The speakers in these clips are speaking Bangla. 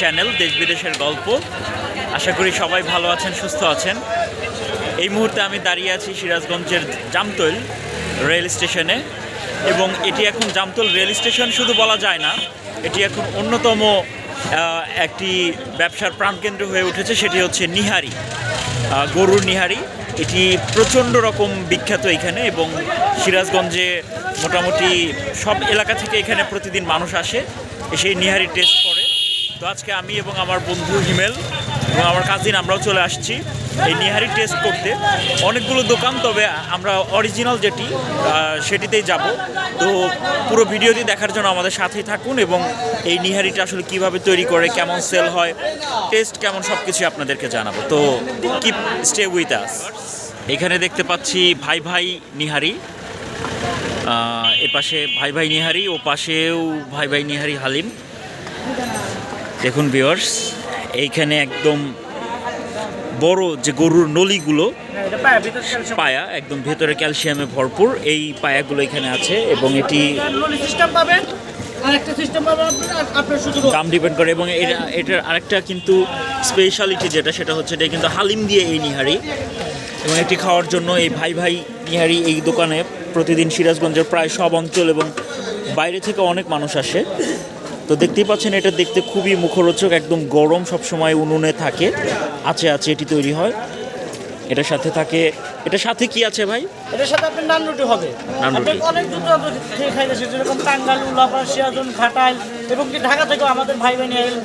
চ্যানেল, দেশ বিদেশের গল্প। আশা করি সবাই ভালো আছেন, সুস্থ আছেন। এই মুহূর্তে আমি দাঁড়িয়ে আছি সিরাজগঞ্জের জামতৈল রেল স্টেশনে এবং এটি এখন জামতল রেল স্টেশন শুধু বলা যায় না, এটি এখন অন্যতম একটি ব্যবসার প্রাণকেন্দ্র হয়ে উঠেছে, সেটি হচ্ছে নিহারি গরুর নিহারি। এটি প্রচণ্ড রকম বিখ্যাত এখানে এবং সিরাজগঞ্জে মোটামুটি সব এলাকা থেকে এখানে প্রতিদিন মানুষ আসে, এসে নিহারি টেস্ট করে। তো আজকে আমি এবং আমার বন্ধু হিমেল এবং আমার কাজিন আমরাও চলে আসছি এই নিহারি টেস্ট করতে। অনেকগুলো দোকান তবে আমরা অরিজিনাল যেটি সেটিতেই যাব। তো পুরো ভিডিওটি দেখার জন্য আমাদের সাথেই থাকুন এবং এই নিহারিটা আসলে কীভাবে তৈরি করে কেমন সেল হয় টেস্ট কেমন সব কিছু আপনাদেরকে জানাব। তো কিপ স্টে উইথ আস এখানে দেখতে পাচ্ছি ভাই ভাই নিহারি। আহ, এপাশে ভাই ভাই নিহারি ও পাশেও ভাই ভাই নিহারি হালিম। দেখুন ভিওর্স এইখানে একদম বড় যে গরুর নলিগুলো পায়া একদম ভেতরে ক্যালসিয়ামে ভরপুর এই পায়াগুলো এখানে আছে এবং এটি দাম ডিপেন্ড করে এবং এটা এটার আরেকটা কিন্তু স্পেশালিটি যেটা সেটা হচ্ছে এটা কিন্তু হালিম দিয়ে এই নিহারি। এবং এটি খাওয়ার জন্য এই ভাই ভাই নিহারি এই দোকানে প্রতিদিন সিরাজগঞ্জের প্রায় সব অঞ্চল এবং বাইরে থেকে অনেক মানুষ আসে। তো দেখতেই পাচ্ছেন এটা দেখতে খুবই মুখরোচক একদম গরম সবসময় উনুনে থাকে। আছে আছে এটি তৈরি হয়। এটার সাথে থাকে এটার সাথে কি আছে ভাই? এটার সাথে আপনার নান রুটি হবে। নান রুটি। আপনি অনেক দূর দূরান্ত থেকে খাইতেছে যেরকম টাঙ্গাল লাপার সিয়াজন ঘাটাল এবং কি ঢাকা থেকে আমাদের ভাই ভাই নিয়ে এসে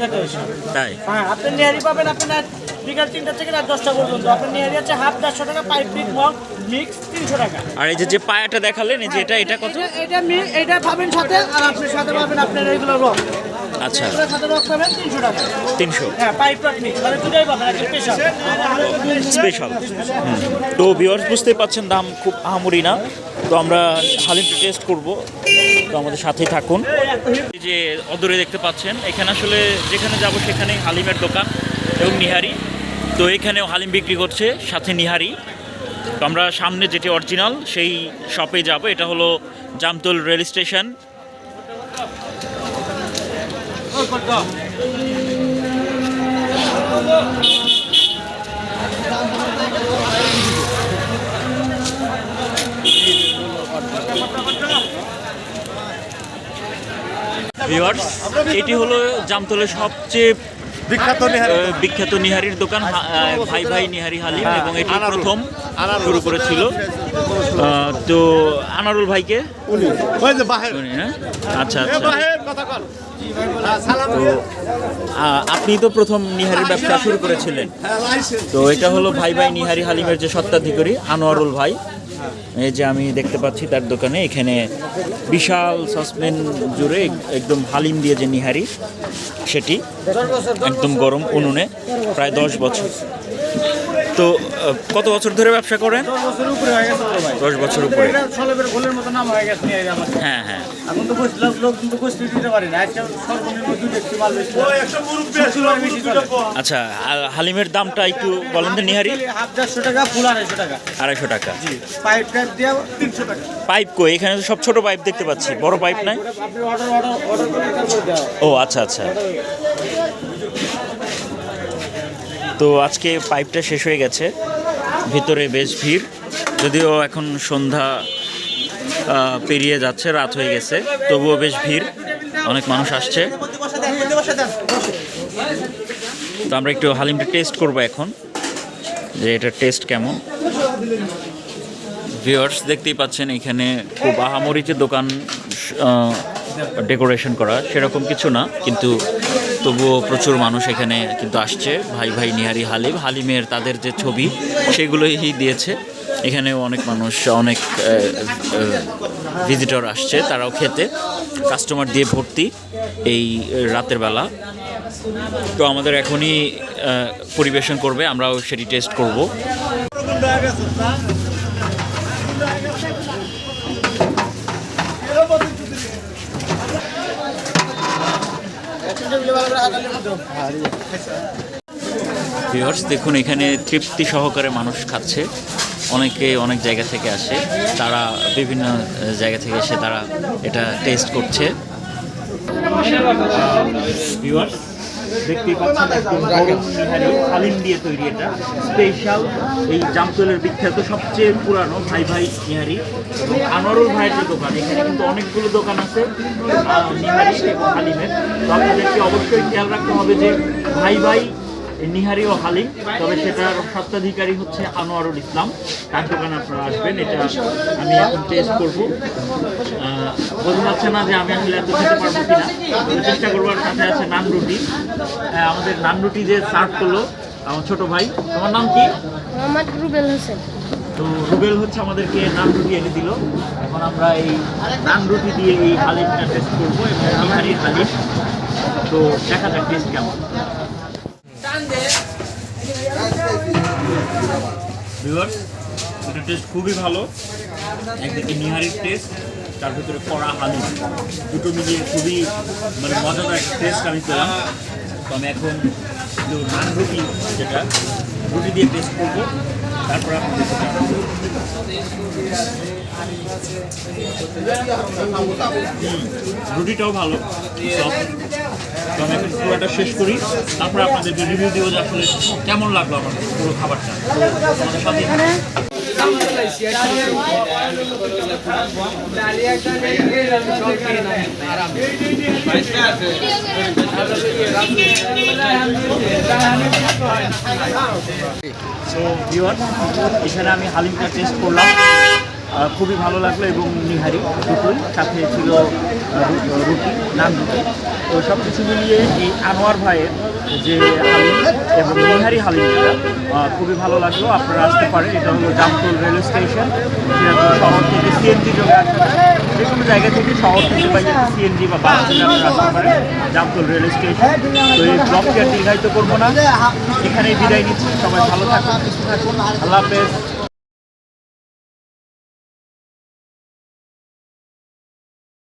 তাই? হ্যাঁ আপনি নিহারি পাবেন আপনার বিকাল তিনটা থেকে রাত দশটা পর্যন্ত। আপনার নিহারি আছে হাফ চারশো টাকা পাইপ পিক মগ মিক্স তিনশো টাকা। আর এই যে যে পায়াটা দেখালেন এই যে এটা এটা কত? এটা- এটা পাবেন সাথে আর আপনি সাথে পাবেন আপনার এইগুলো রক আচ্ছা। তিনশো হ্যাঁ মানে স্পেশাল স্পেশাল তো ভিউয়ার্স বুঝতেই পাচ্ছেন দাম খুব আহামরি না। তো আমরা হালিমটা টেস্ট করব। তো আমাদের সাথেই থাকুন। এই যে অদূরে দেখতে পাচ্ছেন এখানে আসলে যেখানে যাব সেখানে হালিমের দোকান এবং নিহারি। তো এখানেও হালিম বিক্রি করছে, সাথে নিহারি। তো আমরা সামনে যেটি অরিজিনাল সেই শপে যাব। এটা হলো জামতল রেল স্টেশন। এটি হলো জামতলের সবচেয়ে বিখ্যাত বিখ্যাত নিহারির দোকান ভাই ভাই নিহারি হালিম এবং এটি। প্রথম শুরু করেছিল। তো আনারুল ভাইকে? উনি। ওই যে বাহের। উনি না আচ্ছা আচ্ছা। হ্যাঁ, তো আপনি তো প্রথম নিহারির ব্যবসা শুরু করেছিলেন। হ্যাঁ, তো এটা হলো ভাই ভাই নিহারি হালিমের যে সত্ত্বাধিকারী আনোয়ারুল ভাই। এই যে আমি দেখতে পাচ্ছি তার দোকানে এখানে বিশাল সসপেন জুড়ে একদম হালিম দিয়ে যে নিহারি সেটি একদম গরম উনুনে প্রায় দশ বছর। তো কত বছর ধরে ব্যবসা করেন? দশ বছরের উপরে হয়ে গেছে তো ভাই। দশ বছর উপরে। এটা সলেবের গোলের মতো নাম হয়ে গেছে হ্যাঁ হ্যাঁ। এখন তো লোক কিন্তু দিতে পারি না। আচ্ছা হালিমের দামটা একটু বলেন তো নিহারি। হাফ টাকা ফুল আড়াইশো টাকা। আড়াইশো টাকা। পাইপ টাইপ দিয়ে তিনশো টাকা। পাইপ কই? এখানে তো সব ছোট পাইপ দেখতে পাচ্ছি। বড় পাইপ নাই। ও আচ্ছা আচ্ছা। তো আজকে পাইপটা শেষ হয়ে গেছে। ভিতরে বেশ ভিড়। যদিও এখন সন্ধ্যা পেরিয়ে যাচ্ছে, রাত হয়ে গেছে, তবুও বেশ ভিড়। অনেক মানুষ আসছে। তো আমরা একটু হালিমটা টেস্ট করব এখন, যে এটা টেস্ট কেমন। ভিউয়ার্স দেখতেই পাচ্ছেন, এখানে খুব আহামরিচে দোকান ডেকোরেশন করা, সেরকম কিছু না, কিন্তু তবুও প্রচুর মানুষ এখানে কিন্তু আসছে। ভাই ভাই নিহারি হালিম, হালিমের তাদের যে ছবি, সেগুলোই দিয়েছে। এখানেও অনেক মানুষ, অনেক ভিজিটর আসছে, তারাও খেতে। কাস্টমার দিয়ে ভর্তি এই রাতের বেলা। তো আমাদের এখনই পরিবেশন করবে, আমরাও সেটি টেস্ট করব। ভিউয়ার্স দেখুন, এখানে তৃপ্তি সহকারে মানুষ খাচ্ছে। অনেকে অনেক জায়গা থেকে আসে। তারা বিভিন্ন জায়গা থেকে এসে তারা এটা টেস্ট করছে। ভিউয়ার্স দেখতেই পাচ্ছেন। একদম গরম নিহারি হালিম দিয়ে তৈরি এটা। স্পেশাল এই জামতলের বিখ্যাত, সবচেয়ে পুরানো ভাই ভাই নিহারি। এবং আনোয়ারুল ভাইয়ের যে দোকান, এখানে কিন্তু অনেকগুলো দোকান আছে নিহারি এবং হালিমের তো আপনাদেরকে অবশ্যই খেয়াল রাখতে হবে যে ভাই ভাই নিহারি ও হালিম তবে সেটার সত্ত্বাধিকারী হচ্ছে আনোয়ারুল ইসলাম। তার দোকানে আপনারা আসবেন এটা আমি এখন টেস্ট করব। বোঝা যাচ্ছে না যে আমি আসলে এত খেতে পারব কিনা। চেষ্টা করব আর সাথে আছে নান রুটি আমাদের নান রুটি যে সার্ভ করল আমার ছোট ভাই। তোমার নাম কি? মোহাম্মদ রুবেল হোসেন। তো রুবেল হচ্ছে আমাদেরকে নান রুটি এনে দিল। এখন আমরা এই নান রুটি দিয়ে এই হালিমটা টেস্ট করব এবং হালিম। তো দেখা যাক টেস্ট কেমন। ভিউয়ার্স এটা টেস্ট খুবই ভালো। একদিকে নিহারির টেস্ট তার ভিতরে কড়া হালিম দুটো মিলিয়ে খুবই মানে মজাদার একটা টেস্ট আমি পেলাম। তো আমি এখন নান রুটি যেটা, রুটি দিয়ে টেস্ট করব। তারপর রুটিটাও ভালো। আমি এখন পুরোটা শেষ করি। তারপর আপনাদেরকে রিভিউ দিব যে আসলে কেমন লাগল আমার পুরো খাবারটা। আমাদের সাথে এখানে আমি হালিমটা টেস্ট করলাম। খুবই ভালো লাগল এবং নিহারি দুটোই। সাথে ছিল রুটি, নান রুটি তো সব কিছু মিলিয়ে এই আনোয়ার ভাইয়ের যে হালিম এবং নিহারি হালিম যেটা খুবই ভালো লাগল। আপনারা আসতে পারেন। এটা হলো জামতল রেল স্টেশন। শহর থেকে সিএনজি যোগে আসতে কোনো জায়গা থেকে শহর থেকে বা সিএনজি বা বাস আপনারা আসতে পারেন, জামতল রেল স্টেশন। তো এই ব্লগটি আর দীর্ঘায়িত করব না। এখানেই বিদায় নিচ্ছি। সবাই ভালো থাকুন থাকুন। আল্লাহ হাফেজ।